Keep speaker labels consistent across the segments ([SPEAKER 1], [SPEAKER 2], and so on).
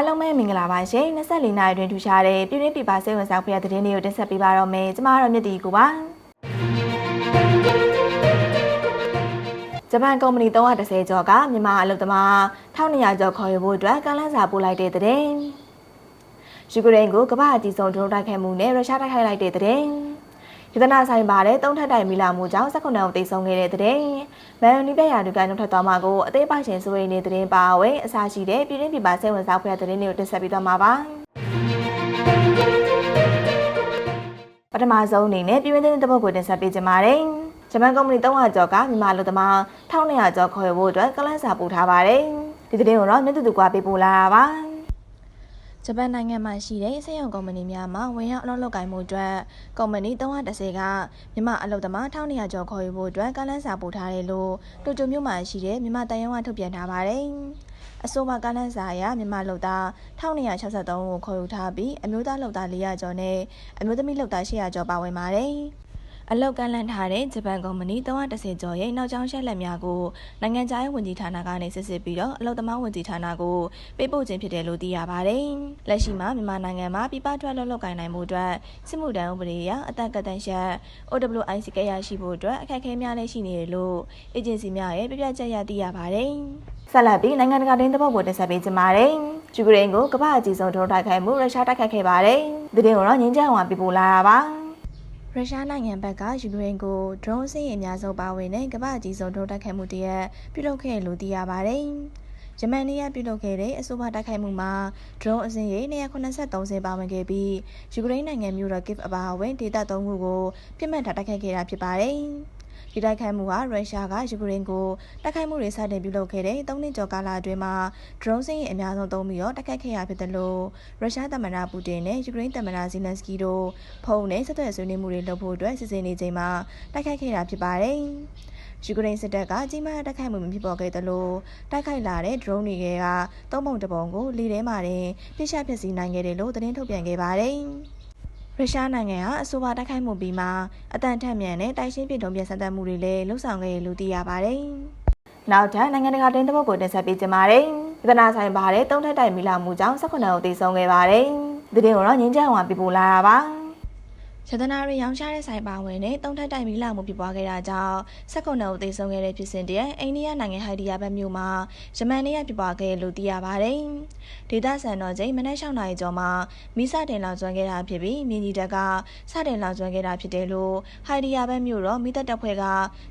[SPEAKER 1] အားလုံးပဲမင်္ဂလာပါရှင်24နိုင်တွင်ထူရှားတဲ့ပြည်တွင်းပြည်ပစိတ်ဝင်စားဖွယ်တဲ့သတင်းတွေကိုတင်ဆက်ပေးပါတော့မယ်ကျမတို့မြင့်တီကိုပါဂျပန်ကုမ္ပဏီ310ကျော်ကမြန်မာအလုပ်သမား1200ကျော်ခေါ်ယူဖို့အတွက်ကမ်းလှမ်းစာပို့လိုက်တဲ့တဲ့ယူကရိန်းကိုကမ္ဘာအကြီးဆုံးဒရုန်းတိုက်ခိုက်မှုနဲ့ရုရှားတိုက်ခိုက်လိုက်တဲ့တဲ့ ယတနာဆိုင်ပါတဲ့သုံးထပ်တိုင်မီလာမှုကြောင့်19ဦးသေဆုံးခဲ့တဲ့တဲ့မန်နီပြရာလူကနှုတ်ထက်သွားမှာကိုအသေးပိုင်ရှင်စိုးရိမ်နေတဲ့တဲ့ပါဝဲအစားရှိတဲ့ပြည်တွင်းပြည်ပစိတ်ဝင်စားဖွယ်တဲ့တဲ့တွေကိုတင်ဆက်ပေးသွားမှာပါပထမဆုံးအနေနဲ့ပြည်တွင်းသတင်းတစ်ပုဒ်ကိုတင်ဆက်ပေးကြပါမယ်ဂျပန်ကုမ္ပဏီ300ကျော်ကမြန်မာလူသမား1200ကျော်ခေါ်ယူဖို့အတွက်ကလန့်စာပို့ထားပါတယ်ဒီသတင်းကိုတော့မြင့်တူတူကပေးပို့လာတာပါ ဂျပန်နိုင်ငံမှာရှိတဲ့စက်ရုံကုမ္ပဏီများမှာဝင်ရောက်အလုပ်လုပ်ကိုင်မှုအတွက်ကုမ္ပဏီ310ကမြန်မာအလုပ်သမား1200ကျော်ခေါ်ယူဖို့အတွက်ကလန်းစာပို့ထားတယ်လို့တိုကျိုမြို့မှာရှိတဲ့မြန်မာတန်ရုံးကထုတ်ပြန်ထားပါတယ်။အဆိုပါကလန်းစာအရမြန်မာလုပ်သား1263ကိုခေါ်ယူထားပြီးအမျိုးသားလုပ်သား400ကျော်နဲ့အမျိုးသမီးလုပ်သား800ကျော်ပါဝင်ပါတယ်။ အလောက်ကလန့်ထားတဲ့ဂျပန်ကုမ္ပဏီ310ကျော်ရဲ့နောက်ကျောင်းရှက်လက်များကိုနိုင်ငံခြားရေးဝန်ကြီးဌာနကနေစစ်ဆေးပြီးတော့အလောက်သမားဝန်ကြီးဌာနကိုပေးပို့ခြင်းဖြစ်တယ်လို့သိရပါတယ်။လက်ရှိမှာမြန်မာနိုင်ငံမှာပြပထွက်လောက်လောက်ကိုင်နိုင်မှုအတွက်စစ်မှုထမ်းဥပဒေအရအသက်ကတန်ရှက် OWIC ကရရှိဖို့အတွက်အခက်အခဲများလည်းရှိနေတယ်လို့အေဂျင်စီများရဲ့ပြပြချက်ရသိရပါတယ်။ဆက်လက်ပြီးနိုင်ငံတကာတင်းသဘောကိုတင်ဆက်ပေးကြပါမယ်။ယူကရိန်းကိုကမ္ဘာအကြီးဆုံးဒရုန်းတိုက်ခိုက်မှုရုရှားတိုက်ခိုက်ခဲ့ပါတယ်။ဒီတင်ကိုတော့ငင်းကြံအောင်ပြပို့လာတာပါ။ ရုရှားနိုင်ငံဘက်ကယူကရိန်းကို drone စင်းအများဆုံးပါဝင်တဲ့ကမ္ဘာအကြီးဆုံး drone တိုက်ခိုက်မှုတရက်ပြုလုပ်ခဲ့လို့သိရပါတယ်။ယမန်နေ့ကပြုလုပ်ခဲ့တဲ့အဆိုပါတိုက်ခိုက်မှုမှာ drone အစင်းရေ283စင်းပါဝင်ခဲ့ပြီးယူကရိန်းနိုင်ငံမြို့တော် Kiev အပါအဝင်ဒေသ၃ခုကိုပြစ်မှတ်ထားတိုက်ခိုက်ခဲ့တာဖြစ်ပါတယ်။ ဒီတိုက်ခိုက်မှုဟာရုရှားကယူကရိန်းကိုတိုက်ခိုက်မှုတွေစတင်ပြုလုပ်ခဲ့တဲ့၃နှစ်ကျော်ကာလအတွင်းမှာ drone စင်းအများဆုံးသုံးပြီးတော့တိုက်ခိုက်ခဲ့ရဖြစ်တယ်လို့ရုရှားသမ္မတပူတင်နဲ့ယူကရိန်းသမ္မတဇီလန်စကီတို့ဖုန်းနဲ့ဆက်သွယ်ဆွေးနွေးမှုတွေလုပ်ဖို့အတွက်စီစဉ်နေချိန်မှာတိုက်ခိုက်ခဲ့တာဖြစ်ပါတယ်။ယူကရိန်းစစ်တပ်ကကြီးမားတဲ့တိုက်ခိုက်မှုဖြစ်ပေါ်ခဲ့တယ်လို့တိုက်ခိုက်လာတဲ့ drone တွေကသုံးပုံတစ်ပုံကိုလေထဲမှာတင်ပြစ်ရှဖြစ်စီနိုင်ခဲ့တယ်လို့သတင်းထုတ်ပြန်ခဲ့ပါတယ်။ ရုရှားနိုင်ငံဟာအဆိုပါတိုက်ခိုက်မှုပြီးမှအတန်ထက်မြန်တဲ့တိုက်ရှင်းပြည်တုံးပြဆန်သက်မှုတွေလည်းလှုပ်ဆောင်ခဲ့ရလို့သိရပါတယ်။နောက်ထပ်နိုင်ငံတကာတင်းတပုတ်ကိုတင်ဆက်ပေးကြပါမယ်။ဒီကနာဆိုင်ပါတဲ့တုံးထက်တိုက်မိလာမှုကြောင့်18ဦးသေဆုံးခဲ့ပါတယ်။ဒီတင်ကိုတော့ငင်းကြံအောင်ပြပို့လာတာပါ။ ရတနာရီရောင်းချတဲ့ဆိုင်ပါဝင်နဲ့တုံးထက်တိုက်မိလာမှုဖြစ်ပွားခဲ့တာကြောင့်19ဦးသေဆုံးခဲ့တဲ့ဖြစ်စဉ်တည်းအိန္ဒိယနိုင်ငံဟိုက်ဒီယာဘက်မြို့မှာယမန်နေ့ကဖြစ်ပွားခဲ့လို့သိရပါတယ်။ဒေသစံတော်ချိန်မနက်6နာရီကျော်မှာမိစတင်လောင်ကျွမ်းခဲ့တာဖြစ်ပြီးမြင်းကြီးတပ်ကစတင်လောင်ကျွမ်းခဲ့တာဖြစ်တယ်လို့ဟိုက်ဒီယာဘက်မြို့တော်မိသက်တပ်ဖွဲ့က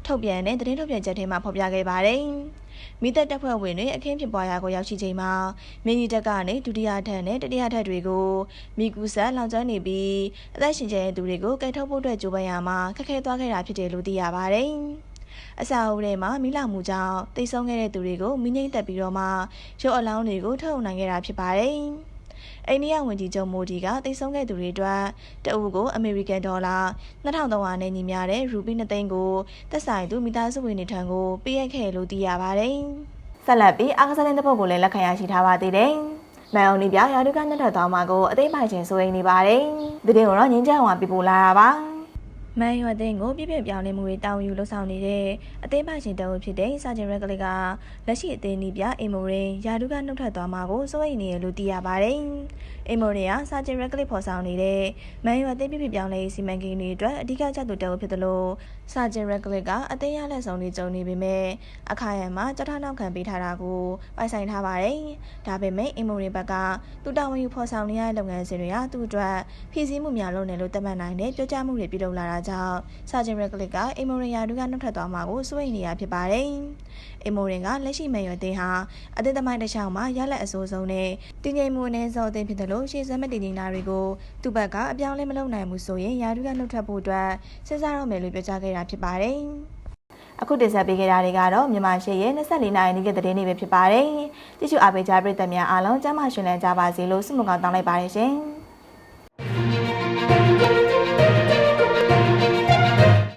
[SPEAKER 1] ထုတ်ပြန်တဲ့သတင်းထုတ်ပြန်ချက်ထဲမှာဖော်ပြခဲ့ပါတယ်။ မိသက်တပ်ဖွဲ့ဝင်တွေအခင်းဖြစ်ပွားရာကိုရောက်ရှိချိန်မှာမင်းကြီးတပ်ကနေဒုတိယထပ်နဲ့တတိယထပ်တွေကိုမိကူဆက်လောင်ကျွမ်းနေပြီးအသက်ရှင်ကျတဲ့သူတွေကိုကယ်ထုတ်ဖို့အတွက်ကြိုးပမ်းရမှာခက်ခဲသွားခဲ့တာဖြစ်တယ်လို့သိရပါတယ်။အစာအုပ်ထဲမှာမိလာမှုကြောင့်တိတ်ဆုံးခဲ့တဲ့သူတွေကိုမိငိမ့်တက်ပြီးတော့မှရုပ်အလောင်းတွေကိုထုတ်နိုင်ခဲ့တာဖြစ်ပါတယ်။ အိန္ဒိယဝန်ကြီးချုပ်မိုဒီကတိတ်ဆုံးခဲ့သူတွေအတွက်တအုပ်ကိုအမေရိကန်ဒေါ်လာ2300နဲ့ညီမျှတဲ့ရူပီ2သိန်းကိုသက်ဆိုင်သူမိသားစုဝင်တွေထံကိုပေးအပ်ခဲ့လို့သိရပါတယ်။ဆက်လက်ပြီးအားကစားတဲ့ပုတ်ကိုလည်းလက်ခံရရှိထားပါသေးတယ်။မန်အောင်နီပြရာဒုကနှစ်ထပ်သွားမှာကိုအသေးပိုင်ချင်းစိုးရိမ်နေပါတယ်။ဒီတင်ကိုတော့ငင်းကြအောင်ပြပို့လာတာပါ။ မန်ရွာတဲ့ကိုပြပြပြောင်းလဲမှုတွေတောင်းယူလှုပ်ဆောင်နေတဲ့အသေးပိုင်ရှင်တအုပ်ဖြစ်တဲ့စာဂျင်ရက်ကလေးကလက်ရှိအသေးနီးပြအိမ်မိုရင်ယာဒုကနှုတ်ထွက်သွားမှာကိုစိုးရိမ်နေရလို့သိရပါတယ်။အိမ်မိုရင်ကစာဂျင်ရက်ကလေးဖော်ဆောင်နေတဲ့မန်ရွာတဲ့ပြပြပြောင်းလဲစီမံကိန်းတွေအတွက်အဓိကကျသူတအုပ်ဖြစ်တယ်လို့စာဂျင်ရက်ကလေးကအသေးရလက်ဆောင်တွေကြုံနေပေမဲ့အခါရံမှာကြောက်ထနောက်ခံပေးထားတာကိုပိုင်ဆိုင်ထားပါတယ်။ဒါပေမဲ့အိမ်မိုရင်ဘက်ကသူတာဝန်ယူဖော်ဆောင်နေရတဲ့လုပ်ငန်းစဉ်တွေကသူ့အတွက်ဖြည့်ဆည်းမှုများလုပ်နေလို့သတ်မှတ်နိုင်တဲ့ပြောကြားမှုတွေပြုလုပ်လာတာကြောင့်စာဂျင်ရက်ကလစ်ကအိမ်မိုရင်ယာဒူကနှုတ်ထွက်သွားမှာကိုစိုးရိမ်နေရဖြစ်ပါတယ်။အိမ်မိုရင်ကလက်ရှိမယ်ရွယ်တင်ဟာအသင်းသမိုင်းတစ်ချောင်းမှာရလက်အစိုးဆုံးနဲ့တည်ငြိမ်မှုအနည်းဆုံးအသင်းဖြစ်တယ်လို့ရှေ့စမ်းမတည်ငြိမ်တာတွေကိုသူ့ဘက်ကအပြောင်းလဲမလုပ်နိုင်ဘူးဆိုရင်ယာဒူကနှုတ်ထွက်ဖို့အတွက်စဉ်းစားရမယ်လို့ပြောကြားခဲ့တာဖြစ်ပါတယ်။အခုတင်ဆက်ပေးခဲ့တာတွေကတော့မြန်မာရှေ့ရဲ့24နိုင်နေ့ကသတင်းတွေပဲဖြစ်ပါတယ်။ကြည့်ရှုအားပေးကြပရိသတ်များအားလုံးကျမ်းမာရှင်လန်းကြပါစေလို့ဆုမကောင်းတောင်းလိုက်ပါတယ်ရှင်။